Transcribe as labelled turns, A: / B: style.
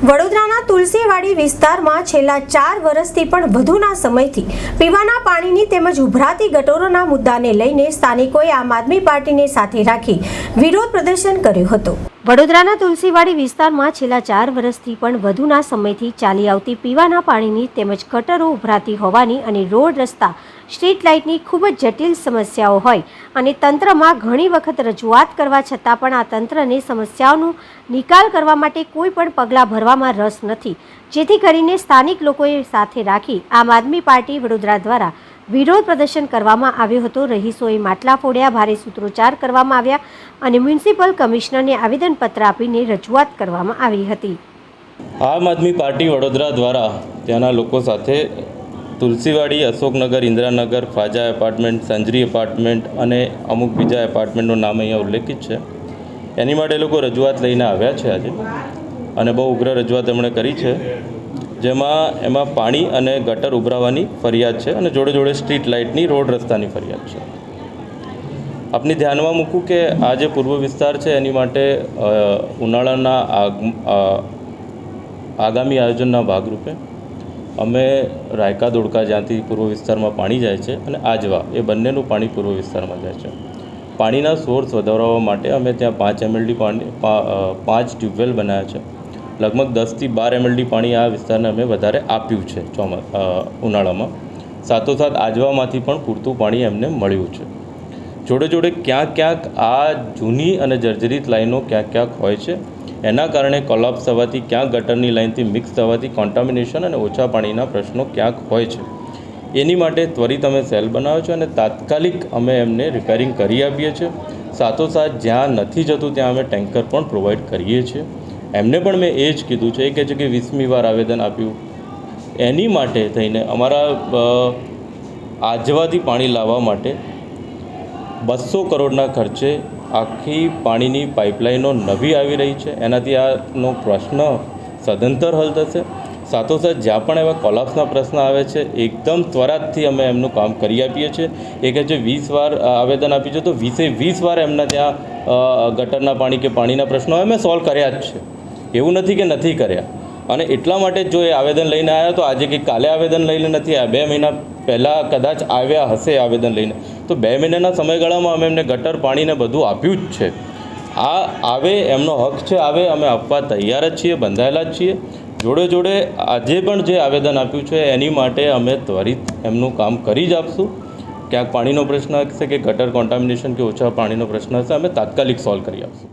A: વડોદરાના તુલસીવાડી વિસ્તારમાં છેલ્લા ચાર વર્ષથી પણ વધુના સમયથી પીવાના પાણીની તેમજ ઉભરાતી ગટોરોના મુદ્દાને લઈને સ્થાનિકોએ આમ આદમી પાર્ટીને સાથે રાખી વિરોધ પ્રદર્શન કર્યું હતું. વડોદરાના તુલસીવાડી વિસ્તારમાં છેલ્લા ચાર વર્ષથી પણ વધુના સમયથી ચાલી આવતી પીવાના પાણીની તેમજ ગટરો ઉભરાતી હોવાની અને રોડ રસ્તા, સ્ટ્રીટ લાઇટની ખૂબ જ જટિલ સમસ્યાઓ હોય અને તંત્રમાં ઘણી વખત રજૂઆત કરવા છતાં પણ આ તંત્રને સમસ્યાઓનો નિકાલ કરવા માટે કોઈ પણ પગલાં ભરવામાં રસ નથી. જેથી કરીને સ્થાનિક લોકોએ સાથે રાખી આમ આદમી પાર્ટી વડોદરા દ્વારા વિરોધ પ્રદર્શન કરવામાં આવ્યો હતો. રહીશોએ માટલા ફોડ્યા, ભારે સૂત્રોચ્ચાર કરવામાં આવ્યા અને મ્યુનિસિપલ કમિશનરને આવેદનપત્ર આપીને રજૂઆત કરવામાં આવી હતી.
B: આમ આદમી પાર્ટી વડોદરા દ્વારા ત્યાંના લોકો સાથે તુલસીવાડી, અશોકનગર, ઇન્દિરાનગર, ફાજા એપાર્ટમેન્ટ, સંજરી એપાર્ટમેન્ટ અને અમુક બીજા એપાર્ટમેન્ટનું નામ અહીંયા ઉલ્લેખિત છે. એની માટે લોકો રજૂઆત લઈને આવ્યા છે આજે અને બહુ ઉગ્ર રજૂઆત એમણે કરી છે. જેમાં એમાં પાણી અને ગટર ઉભરાવાની ફરિયાદ છે અને જોડે જોડે સ્ટ્રીટ લાઇટની, રોડ રસ્તાની ફરિયાદ છે. આપની ધ્યાનમાં મૂકું કે આ જે પૂર્વ વિસ્તાર છે, એની માટે ઉનાળાના આગ આગામી આયોજનના ભાગરૂપે અમે રાયકા દોડકા જ્યાંથી પૂર્વ વિસ્તારમાં પાણી જાય છે અને આજવા, એ બંનેનું પાણી પૂર્વ વિસ્તારમાં જાય છે. પાણીના સોર્સ વધારવા માટે અમે ત્યાં પાંચ એમએલડી પાણી પાંચ ટ્યુબવેલ બનાવ્યા છે. લગભગ દસથી બાર એમએલડી પાણી આ વિસ્તારને અમે વધારે આપ્યું છે ચોમા ઉનાળામાં. સાથોસાથ આજવામાંથી પણ પૂરતું પાણી એમને મળ્યું છે. જોડે જોડે ક્યાંક ક્યાંક આ જૂની અને જર્જરિત લાઈનો ક્યાંક ક્યાંક હોય છે. એના કારણે કોલાપ્સ થવાથી ક્યાંક ગટરની લાઇનથી મિક્સ થવાથી કોન્ટામિનેશન અને ઓછા પાણીના પ્રશ્નો ક્યાંક હોય છે. એની માટે ત્વરિત અમે સેલ બનાવ્યો છે અને તાત્કાલિક અમે એમને રિપેરિંગ કરી આપીએ છીએ. સાથોસાથ જ્યાં નથી જતું ત્યાં અમે ટેન્કર પણ પ્રોવાઈડ કરીએ છીએ. એમને પણ મેં એ જ કીધું છે એ કહે છે કે વીસમી વાર આવેદન આપ્યું. એની માટે થઈને અમારા આજવાથી પાણી લાવવા માટે બસો કરોડના ખર્ચે આખી પાણીની પાઇપલાઇનો નવી આવી રહી છે. એનાથી આનો પ્રશ્ન સદંતર હલ થશે. સાથોસાથ જ્યાં પણ એવા કોલાપ્સના પ્રશ્ન આવે છે, એકદમ ત્વરાતથી અમે એમનું કામ કરી આપીએ છીએ. એ કહે છે વીસ વાર આવેદન આપ્યું છે, તો વીસે વીસ વાર એમના ત્યાં ગટરના પાણી કે પાણીના પ્રશ્નો અમે સોલ્વ કર્યા જ છે. એવું નથી કે નથી કર્યા. અને એટલા માટે જો એ આવેદન લઈને આવ્યા તો આજે કે કાલે આવેદન લઈને નથી આવ્યા. બે મહિના પહેલાં કદાચ આવ્યા હશે આવેદન લઈને. તો બે મહિનાના સમયગાળામાં અમે એમને ગટર પાણીને બધું આપ્યું જ છે. આ આવે, એમનો હક છે, આવે, અમે આપવા તૈયાર જ છીએ, બંધાયેલા જ છીએ. જોડે જોડે આજે પણ જે આવેદન આપ્યું છે, એની માટે અમે ત્વરિત એમનું કામ કરી જ આપશું. ક્યાંક પાણીનો પ્રશ્ન હશે કે ગટર કોન્ટામિનેશન કે ઓછા પાણીનો પ્રશ્ન હશે, અમે તાત્કાલિક સોલ્વ કરી આપશું.